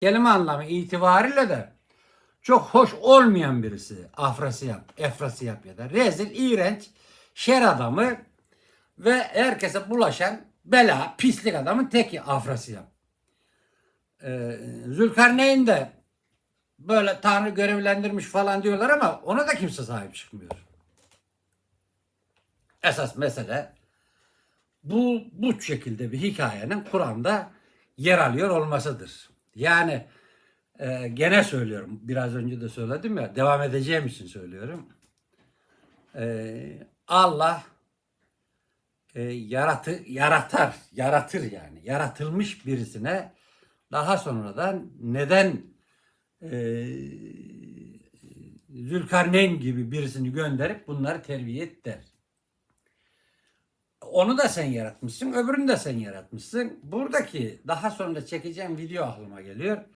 kelime anlamı itibariyle de çok hoş olmayan birisi. Afrasiyap, Efrasiyap ya da rezil, iğrenç, şer adamı ve herkese bulaşan bela, pislik adamın teki Afrasiyap. Ee, Zülkarneyn de böyle Tanrı görevlendirmiş falan diyorlar ama ona da kimse sahip çıkmıyor. Esas mesele bu bu şekilde bir hikayenin Kur'an'da yer alıyor olmasıdır. Yani e, gene söylüyorum, biraz önce de söyledim ya, devam edeceğim için söylüyorum. E, Allah e, yaratı, yaratar, yaratır yani. Yaratılmış birisine daha sonradan neden e, Zülkarneyn gibi birisini gönderip bunları terbiye et der. Onu da sen yaratmışsın, öbürünü de sen yaratmışsın. Buradaki daha sonra çekeceğim video aklıma geliyor.